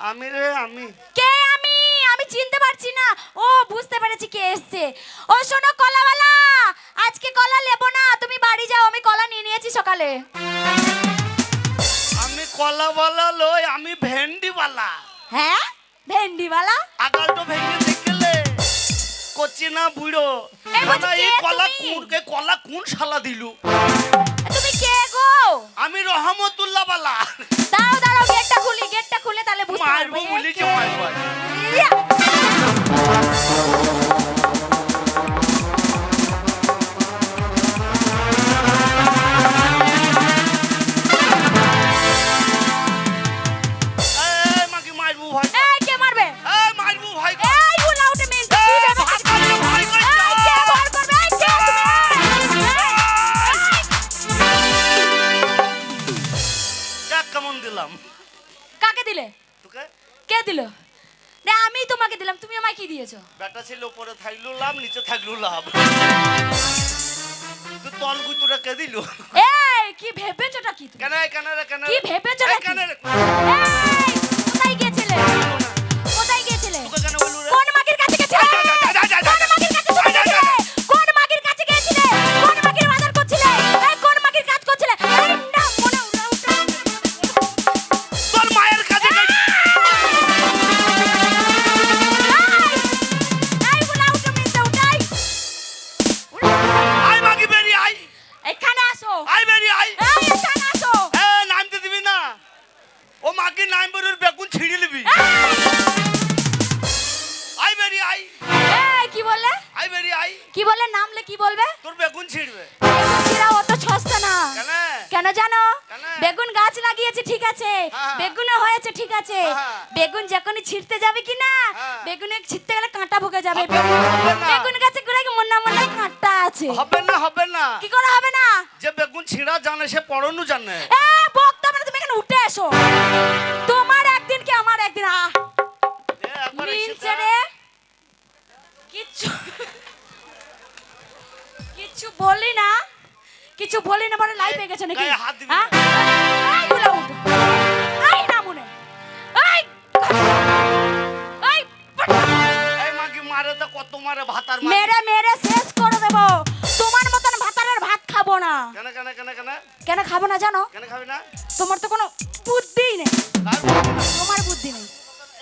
আমি রে আমি। কে আমি? আমি চিনতে পারছি না। ও বুঝতে পেরেছি কে এসছে। ও শোনো কলাওয়ালা আজকে কলা নেব না তুমি বাড়ি যাও আমি কলা নিয়ে নিয়েছি সকালে। আমি কলাওয়ালা লই আমি ভেন্ডিওয়ালা। হ্যাঁ? ভেন্ডিওয়ালা? আগালটো ভেঙে দেখলে কচি না বুড়ো। এই বলছি, এই কে কলা তুমি? কোন কে কলা কোন শালা দিলু। তুমি আমি রহমতুল্লাহ বালা। দাও দাঁড়াও গেটটা খুলি গেটটা খুলে তাহলে বুঝতে পারব মারবো বলি কি যে মারবো বেগুনও হয়েছে ঠিক আছে। হ্যাঁ। বেগুন যখনই ছিঁড়তে যাবে কি না হ্যাঁ। বেগুনে ছিঁড়তে গেলে কাঁটা ঢুকে যাবে। বেগুন গাছে গুড়াই মনে মনে কাঁটা আছে। হবে না হবে না। কি করে হবে না? যে বেগুন ছিঁড়া জানে সে পড়ানো জানে। এ বক্তা মানে তুমি এখানে উঠে এসো। তোমার একদিন কি আমার একদিন? মিলছে রে। কিচ্ছু কিচ্ছু বলি না। কিছু বলি না মানে গেছে নাকি? হ্যাঁ? মারে তো কত মারে ভাতার মারে মেরে মেরে শেষ করে দেব। তোমার মতন ভাতারের ভাত খাব না। কেন কেন কেন কেন? কেন খাব না জানো? কেন খাবি না? তোমার তো কোনো বুদ্ধিই নেই। কার বুদ্ধি নাই? তোমার বুদ্ধি নেই।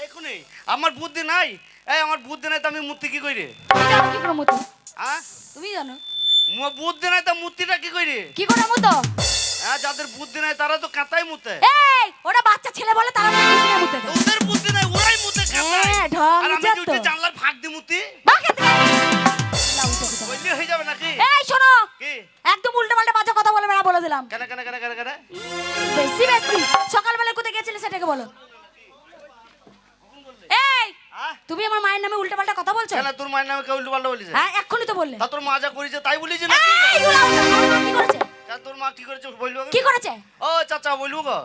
এখুনি। আমার বুদ্ধি নাই? এই আমার বুদ্ধি নাই তো আমি মূর্তি কি করি তুমি কি করে মতো হ্যাঁ তুমি জানো? বুদ্ধি নাই তো মূর্তিটা কি করি কি করে মতো হ্যাঁ যাদের বুদ্ধি নাই তারা তো কাঁতাই মুতে এই ওরা বাচ্চা ছেলে বলে তারা মুতে ওদের বুদ্ধি নাই ওরাই মুতে কাঁতাই ঢং আর আমি উঠে জানলার ফাঁক দি মুতি। বাকে দে। না, উল্টো কথা বলে। বললি হয়ে যাবে নাকি? এই শোনো। একদম উল্টো পাল্টা বাজে কথা বলবে না বলে দিলাম। কেন কেন কেন কেন কেন? বেশি বেশি। সকালবেলা কোথায় গেছিলে সেটাকে বলো। এই তুমি আমার মায়ের নামে উল্টো পাল্টা কথা বলছো? কেন তোর মায়ের নামে উল্টো পাল্টা বলিস হ্যাঁ এক্ষুনি তো বললে। তা তোর মা যা করেছে তাই বলিস কি করেছে? তোর মা কি করেছে বলব কি করেছে? ও চাচা বলব গো।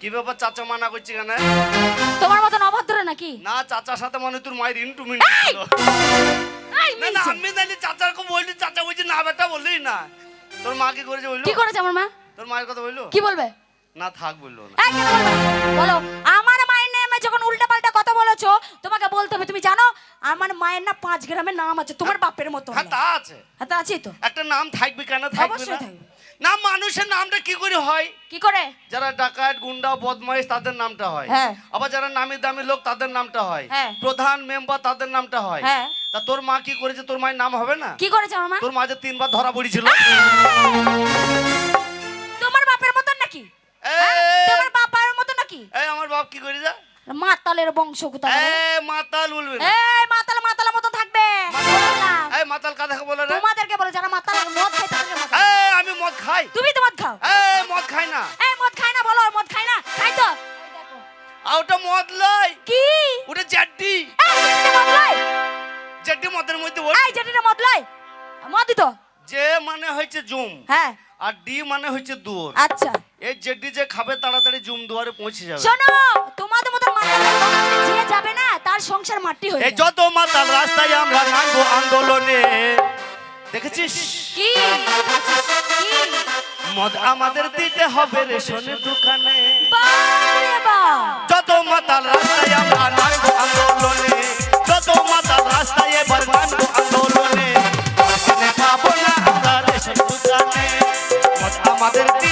কি ব্যাপার চাচা মানা করছি কেন তোমার মতন অভদ্র নাকি? না চাচার সাথে মানে তোর মায়ের ইন্টু মিন্টু! ছিল। না। আমি জানি চাচাকে বললি চাচা বলছি না বেটা বললি না। তোর মা কি করেছে বলল? কি করেছে আমার মা? তোর মায়ের কথা বলল? কি বলবে? না থাক বলল না। এই, কেন বলবে? বলো আমার মায়ের নামে যখন উল্টা পাল্টা কথা বলেছ তোমাকে বলতে হবে তুমি জানো আমার মায়ের না পাঁচ গ্রামের নাম আছে তোমার বাপের মতো হ্যাঁ তা আছে। হ্যাঁ তা আছে তো। একটা নাম থাকবে কেন? থাকবে অবশ্যই না থাকবে। না মানুষের নামটা কি করে হয়? কি করে? যারা ডাকাত গুন্ডা বদমাইশ তাদের নামটা হয়। হ্যাঁ। আবার যারা নামি দামি লোক তাদের নামটা হয়। হ্যাঁ। প্রধান মেম্বার তাদের নামটা হয়। হ্যাঁ। তা তোর মা কি করেছে? তোর মায়ের নাম হবে না? কি করেছে আমার মা তোর মা যে তিনবার ধরা পড়েছিল। তোমার বাপের মতন নাকি? তোমার বাবার মতন নাকি? এই আমার বাপ কি করে যা মাতালের বংশ কোথায় এ মাতাল বলবে না। এই মাতাল মাতালের মতো থাকবে। এই মাতাল কাদাকে বলে রে। তোমাদেরকে বলে যারা মাতাল মদ খায় মদ খাই। তুমি তো মদ খাও। এই মদ খাই না। এই মদ খায় না বলো মদ খায় না। খাই তো। ওটা মদ লয়। কি? ওটা জ্যাড্ডি মদ লয়? জ্যাড্ডি মদের মধ্যে ওর এই জেঠিটা মদ লয়? মদ দিত? যে মানে হচ্ছে জুম। হ্যাঁ। আর ডি মানে হচ্ছে দুয়ার আচ্ছা। এই জেড্ডি যে খাবে তাড়াতাড়ি জুম দুয়ারে পৌঁছে যাবে। শোনো তোমাদের মতো যে যাবে না তার সংসার মাটি হয়ে এই যত মাতাল রাস্তায় আমরা নামবো আন্দোলনে। দেখেছিস? কি? মদ আমাদের দিতে হবে রেশন দোকানে। যত মাতাল রাস্তায় আমরা নাচবো আন্দোলনে যত মাতাল রাস্তায় এবার নাচবো আন্দোলনে। পাবো না রেশন দোকানে। মদ আমাদের দিতে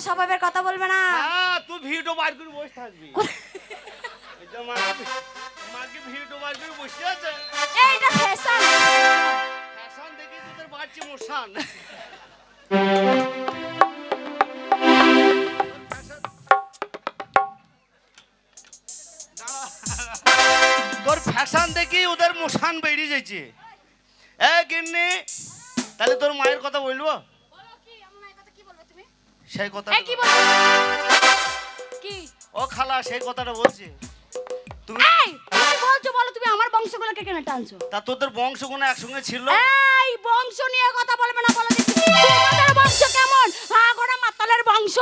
আমার স্বভাবের কথা বলবে না। হ্যাঁ তুই ভিডিও বার করে বসে থাকবি। এই যে মা- মাকে ভিডিও বার করে বসে আছে। এইটা ফ্যাশন। ফ্যাশন দেখে তোদের বাড়ছে মোশান। তোর ফ্যাশন দেখি ওদের মোশান বেরিয়ে যাচ্ছে। এ গিন্নি তাহলে তোর মায়ের কথা বলব? সেই কথা কি বল কি? ও খালা সেই কথাটা বলছি। তুমি এই বলছো বলো তুমি আমার বংশগুলোকে কেন টানছো? তা তোদের বংশ কোনো একসঙ্গে ছিল? এই বংশ নিয়ে কথা বলবে না বলে দিচ্ছি তোমাদের বংশ কেমন? আগোড়া মাতালের বংশ?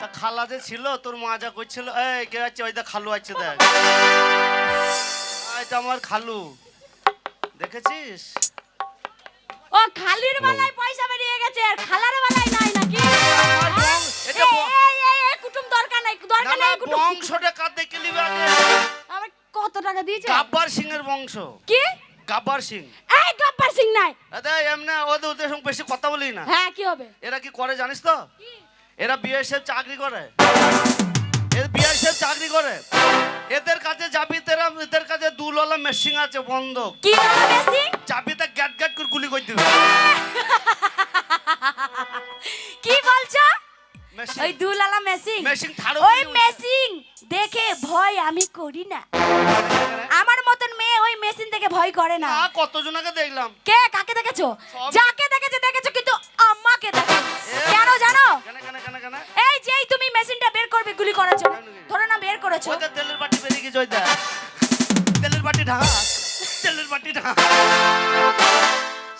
তা খালা যে ছিল তোর মা যা করছিল এই কে আছে? ওই দেখ খালু আছে দেখ। এটা আমার খালু। দেখেছিস? ও খালির বেলায় পয়সা বেরিয়ে গেছে আর খালার বেলায় নাই নাকি? এটা বং- এই, এই, এই, কুটুম দরকার নাই না দরকার না নাই কুটুম। বংশটা কার দেখে নিবে আগে? আমার কত টাকা দিয়েছে? গাব্বার সিং এর বংশ। কি? গাব্বার সিং। এই গব্বর সিং নাই। আরে এমনি ওদের ওদের সঙ্গে বেশি কথা বলি না। হ্যাঁ কি হবে? এরা কি করে জানিস তো? এরা বিএসএফ চাকরি করে। বিএসএফ চাকরি করে। এদের কাছে যাবি তেরা এদের কাছে দুলওয়ালা মেশিন আছে বন্ধ কি বেশি চাবিতে গ্যাট গ্যাট করে গুলি করে দিবে। কি বলছো? মেশিন ওই দুলালা মেসিং মেশিন থারো ওই মেশিং দেখে ভয় আমি করি না। আমার মতন মেয়ে ওই মেশিন থেকে ভয় করে না। কতজনকে দেখলাম? কে কাকে দেখেছ? যাকে দেখেছ দেখেছ কিন্তু আমাকে দেখো কেন জানো? এই যেই তুমি মেশিনটা বের করবে গুলি করার জন্য। করেছ? ওদের তেলের বাটি বেরিয়ে গেছে ওইটা তেলের বাটি ঢাকা তেলের বাটি ঢাকা।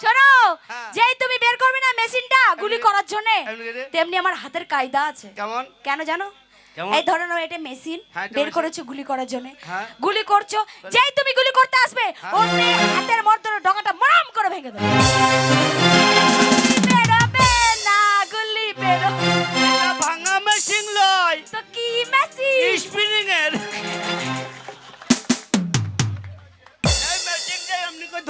শোনো হ্যাঁ। যেই তুমি বের করবে না মেশিনটা গুলি করার জন্য তেমনি আমার হাতের কায়দা আছে। কেমন? কেন জানো? এই ধরো না এটা মেশিন হ্যাঁ, বের করেছ গুলি করার জন্য। হ্যাঁ। গুলি করছ যেই তুমি গুলি করতে আসবে। ওমনি হাতের মর্দর ডগাটা মরাম করে ভেঙে দেবে। বেরোবে না গুলি বেরো স্পিনিং এর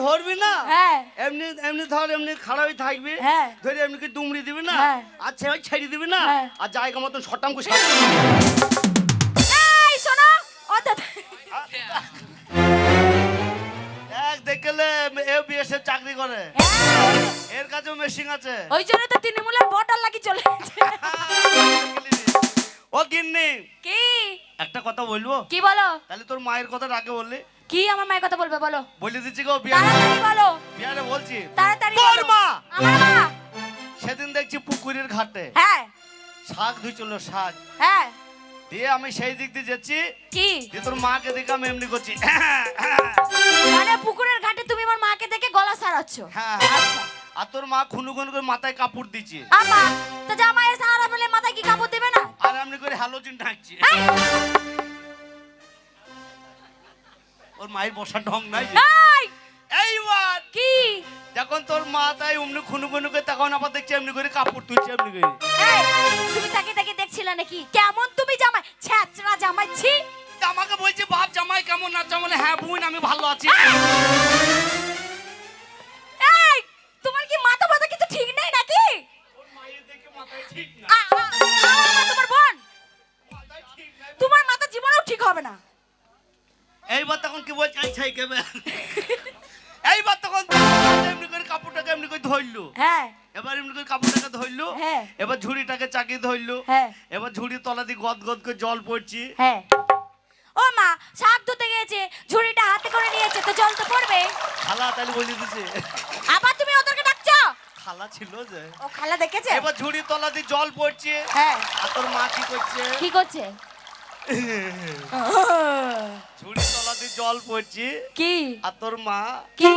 ধরবি না? হ্যাঁ। এমনি এমনি ধর এমনি হয়ে থাকবি। ধরে এমনি করে দুমড়ি দিবি না? হ্যাঁ। আর ছেড়ে ছেড়ে দিবি না। আর জায়গা মতন শটাম করে শোনো। এক দেখলে এ বিএসএফ চাকরি করে। এর কাছেও মেশিন আছে। ওই জন্য তো তৃণমূলের বটল লাগি চলে ও গিন্নি কি? একটা কথা বলব? কি বলো? তাহলে তোর মায়ের কথা আগে বললি। কি আমার মায়ের কথা বলবে বলো? বলে দিচ্ছি গো বিয়ারে বলো। বিয়ারে বলছি। তাড়াতাড়ি তোর মা! আমার মা! সেদিন দেখছি পুকুরের ঘাটে। হ্যাঁ। শাক ধুইছিল শাক। হ্যাঁ। দিয়ে আমি সেই দিক দিয়ে যাচ্ছি। কি? দিয়ে তোর মাকে দেখে আমি এমনি করছি। মানে পুকুরের ঘাটে তুমি আমার মাকে দেখে গলা সারাচ্ছ? হ্যাঁ আচ্ছা আর তোর মা খুনু খুনু করে মাথায় কাপড় দিচ্ছে। আমা তো জামাই সারা মাথায় কি কাপড় আর এমনি করে হ্যালোজিন ঢাকছি। ওর মায়ের বসার ঢং নাই এই, কি? যখন তোর মা তাই অমনি খুনু খুনু করে তখন আবার দেখছি এমনি করে কাপড় তুলছে এমনি করে। তুমি তাকে তাকে দেখছিলে নাকি? কেমন তুমি জামাই? ছ্যাচড়া জামাই ছি! আমাকে বলছে বাপ জামাই কেমন না বলে হ্যাঁ বোন আমি ভালো আছি। এই তোমার কি মাথা মাথা কিছু ঠিক নেই নাকি? ওর মায়ের দেখে মাথায় ঠিক না। তোমার মাথা জীবনেও ঠিক হবে না। এইবার তখন কি বলছে? ছাই কেবে? এইবার তখন এমনি করে কাপড়টাকে এমনি করে ধরলো। হ্যাঁ। এবার এমনি করে কাপড়টাকে ধরলো। হ্যাঁ। এবার ঝুড়িটাকে চাকিয়ে ধরলো। হ্যাঁ। এবার ঝুড়ি তলা দিয়ে গদ গদ করে জল পড়ছি। হ্যাঁ। ও মা শাক ধুতে গেছে ঝুড়িটা হাতে করে নিয়েছে তো জল তো পড়বে। খালা তাহলে বলে দিছে। আবার তুমি ওদেরকে ডাকছো? খালা ছিল যে। ও খালা দেখেছে? এবার ঝুড়ি তলা দিয়ে জল পড়ছে। হ্যাঁ। আর তোর মা কি করছে? কি করছে? ঝুড়ি তলা দিয়ে জল পড়ছে। কি? আর তোর মা? কি?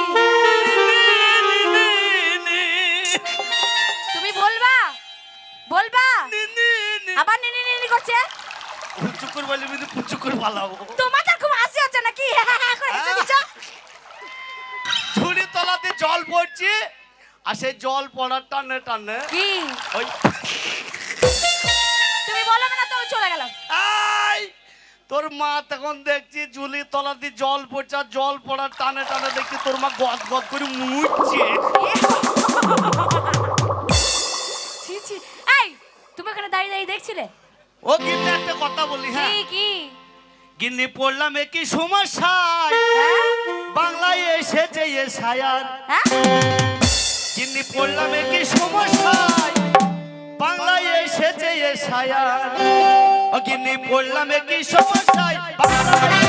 তুমি বলবা? বলবা? আবার নিনি নিনি করছে? পুচু করে বলে কিন্তু পুচু করে পালাবো তোমাদের খুব হাসি হচ্ছে নাকি? ঝুড়ি তলাতে জল পড়ছে আর সেই জল পড়ার টানে টানে কি? ওই তুমি বলো না তো চলে গেলাম। তোর মা তখন দেখছি ঝুলি তলা দিয়ে জল পড়ছে আর জল পড়ার টানে টানে দেখছি তোর মা গদ গদ করে মুছছে ছি ছি। এই তুমি এখানে দাঁড়িয়ে দাঁড়িয়ে দেখছিলে? ও কিন্তু একটা কথা বলি হ্যাঁ। কি? গিন্নি পড়লাম একই সমস্যায়। হ্যাঁ? বাংলায় এসেছে এ সায়ার। হ্যাঁ? গিন্নি পড়লাম একই সমস্যায়। বাংলায় এসেছে এ সায়ার ও গিন্নি পড়লাম একই সমস্যায়। বাংলায়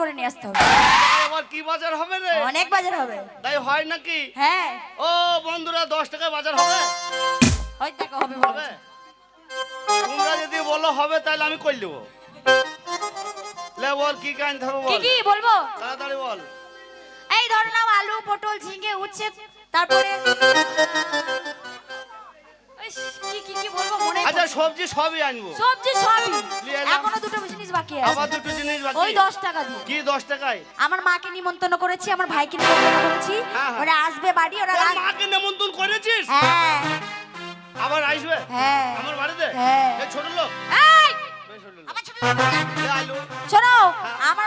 করে নিয়ে আসতে হবে। এবার কি বাজার হবে রে? অনেক বাজার হবে। তাই হয় নাকি? হ্যাঁ। ও বন্ধুরা দশ টাকায় বাজার হবে। ওই টাকা হবে হবে? তোমরা যদি বলো হবে তাহলে আমি করে দেবো লে বল কি কাইন হবে কি বল কি বলব? তাড়াতাড়ি বল। এই ধরো নাও আলু পটল ঝিঙে উচ্ছে তারপরে কি কি কি বলব মনে আচ্ছা সবজি সবই আনব। সবজি সবই। এখনও দুটো জিনিস বাকি আছে। আবার দুটো জিনিস বাকি। ওই দশ টাকা দিয়ে। কি দশ টাকায়? আমার মাকে নিমন্ত্রণ করেছি আমার ভাইকে নিমন্ত্রণ করেছি। হ্যাঁ, হ্যাঁ। ওরা আসবে বাড়ি ওরা মাকে নেমন্তন্ন করেছিস? হ্যাঁ। আবার আসবে? হ্যাঁ। আমার বাড়িতে? হ্যাঁ। এই ছোট লোক। এই, ছোট লোক। আমার। শোনো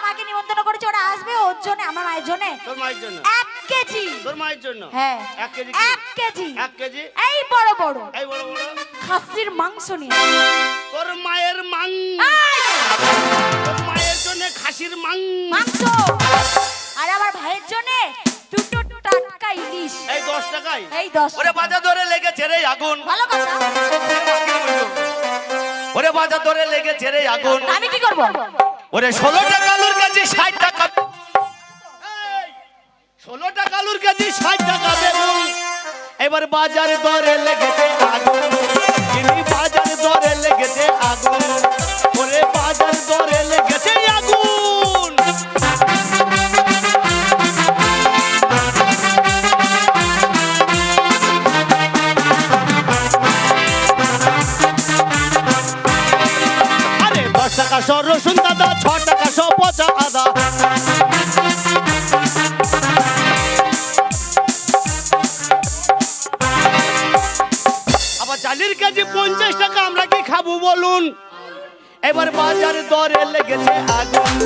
মাকে নিমন্ত্রণ করেছি ওরা আসবে ওর জন্য আমার মায়ের জন্য। তোর মায়ের জন্য। এক কেজি। তোর মায়ের জন্য। হ্যাঁ। এক কেজি এক কেজি। এক কেজি? এই বড় বড়। এই বড় বড় খাসির মাংস নিয়ে তোর মায়ের মাং তোর মায়ের জন্য খাসির মাং মাংস! আর আমার ভাইয়ের জন্য দুটো টাটকা ইলিশ। এই দশ টাকায়? এই দশ ওরে বাজার ধরে লেগেছে রে আগুন। ভালো কথা। ওরে বাজার ধরে লেগেছে রে আগুন। আমি কি করব? ওরে ষোলো টাকা আলুর কেজি ষাট টাকা এই, ষোলো টাকা আলুর কেজি ষাট টাকা বেগুন। এবার বাজার দরে লেগেছে আগুন। বাজার দরে লেগেছে আগুন। ওরে বাজার দরে লেগেছে এবার বাজার দরে লেগেছে আগুন।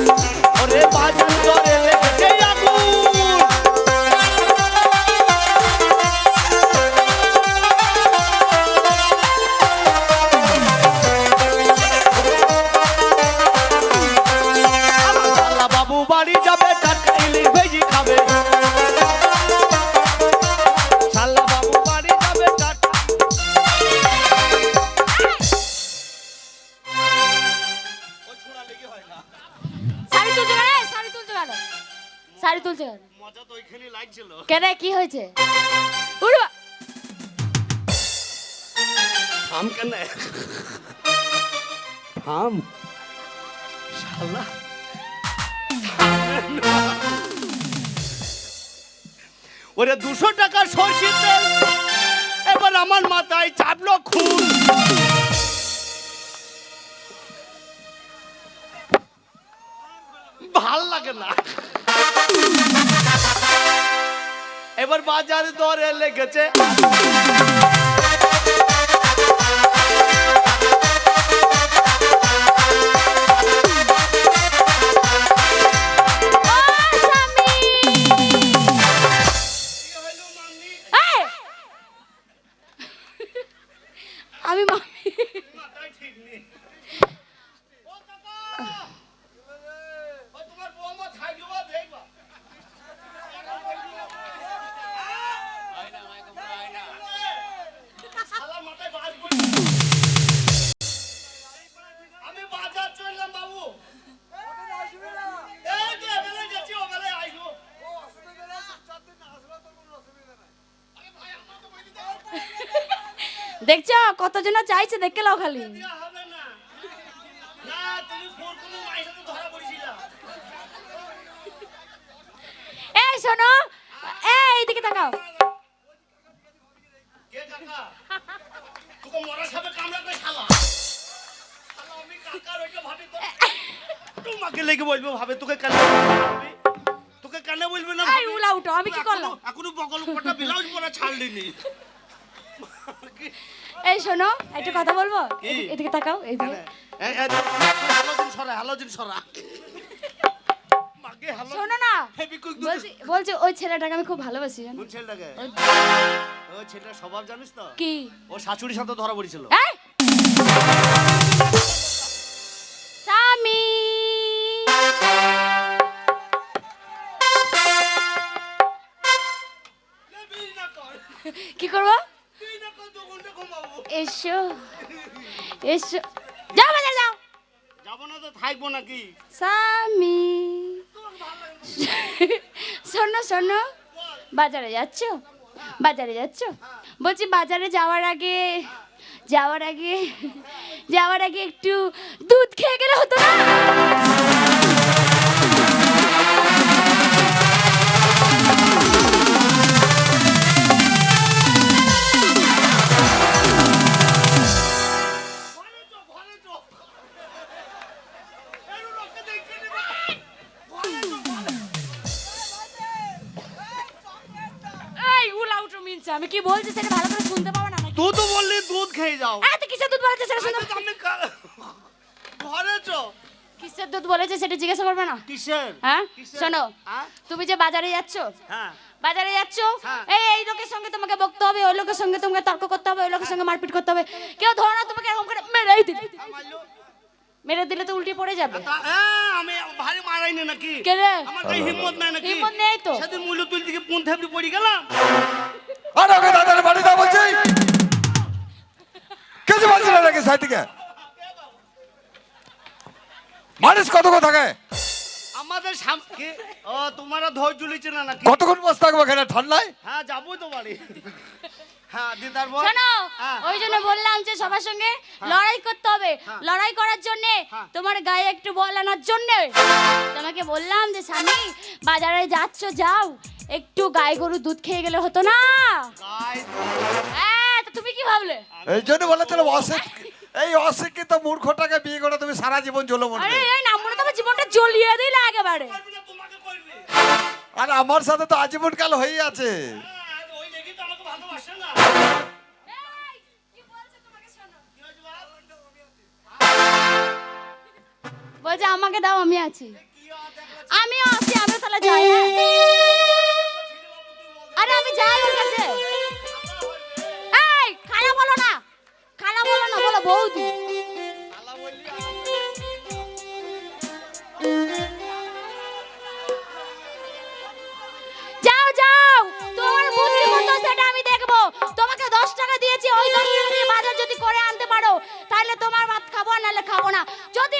ওরে বাজার দরে লেগেছে আগুন। আমার শালা বাবু বাড়ি যাবে থাম শালা। ওরে দুশো টাকার সর্ষের তেল। এবার আমার মাথায় চাপলো খুন। ভালো লাগে না। এবার বাজার দরে লেগেছে। কতজন চাইছে দেখে লাও খালি। এই শোনো এই এইদিকে তাকাও। তোমাকে লেগে বলব ভাবে তোকে কেন তোকে কেন বলবে না এই উলা উঠো আমি কি করলাম? এখনো- বগল পটা ব্লাউজ পরা ছাড়লিনি। এই শোনো একটা কথা বলব? এদিকে- তাকাও সরা সরা। শোনো না বলছি ওই ছেলেটাকে আমি খুব ভালোবাসি কোন ছেলেটাকে? ওই ছেলেটার স্বভাব জানিস তো? কি? ও শাশুড়ির সাথে ধরা পড়েছিল। এসো এসো। যাও বাজার যাও। যাব না তো থাকব নাকি? স্বামী। শোনো শোনো বাজারে যাচ্ছ? বাজারে যাচ্ছ? বলছি বাজারে যাওয়ার আগে যাওয়ার আগে যাওয়ার আগে একটু দুধ খেয়ে গেলে হতো না? মিনছে আমি কি বলছি সেটা ভালো করে শুনতে পাবো না নাকি? তুই তো বললি দুধ খেয়ে যাও। এত কিসের দুধ বলেছে সেটা শুনতে আমি ঘরে চো কিসের দুধ বলেছে সেটা জিজ্ঞাসা করবে না। কিসের? হ্যাঁ? শোনো হ্যাঁ? তুমি যে বাজারে যাচ্ছ হ্যাঁ। বাজারে যাচ্ছ হ্যাঁ। এই এই লোকের সঙ্গে তোমাকে বকতে হবে ওই লোকের সঙ্গে তোমাকে তর্ক করতে হবে ওই লোকের সঙ্গে মারপিট করতে হবে। কেউ ধরো না তোমাকে এরকম করে মেরেই দিলে আমাইলো মেরে দিলে তো উল্টে পড়ে যাবে। হ্যাঁ, আমি ভারী মারাইনি নাকি? কে রে? আমার গায়ে হিম্মত নাই নাকি? হিম্মত নেই তো। সেদিন মূল্য তুল দিকে পুন থাপড়ি পড়ে গেলাম। আর ওকে দাদার বাড়ি দাও বলছি। কিছু বলছি না নাকি সাই থেকে? মানুষ কত কথা থাকে? আমাদের সামনে ও তোমারা ধৈর্য লিছে না নাকি? কতক্ষণ বসে থাকব এখানে ঠান্ডায়? হ্যাঁ যাব তো বাড়ি শোনো হ্যাঁ। ওই জন্য বললাম যে সবার সঙ্গে লড়াই করতে হবে। লড়াই করার জন্য হ্যাঁ। তোমার গায়ে একটু বল আনার জন্য তোমাকে বললাম যে স্বামী বাজারে যাচ্ছ যাও। একটু গায়ে গরু দুধ খেয়ে গেলে হতো না? হ্যাঁ তুমি কি ভাবলে? এই জন্য বলে তাহলে অশিক এই অশিক্ষিত মূর্খটাকে বিয়ে করে তুমি সারা জীবন আরে এই নাম মনে তোমার জীবনটা জ্বলিয়ে দিলে একেবারে। আর আমার সাথে তো আজীবন কাল হয়ে আছে। বলছে আমাকে দাও, আমি আছি। আমি আছি আমি তাহলে যাই হ্যাঁ। আরে আমি যাই ওর কাছে। এই, খালা বলো না, খালা বলো না, বলো বৌদি। যাও যাও তোমার বুদ্ধি মতো সেটা আমি দেখব। তোমাকে দশ টাকা দিয়েছি, ওই দশ টাকা বাজার যদি করে আনতে পারো, তাহলে তোমার ভাত খাব নাহলে খাব না। যদি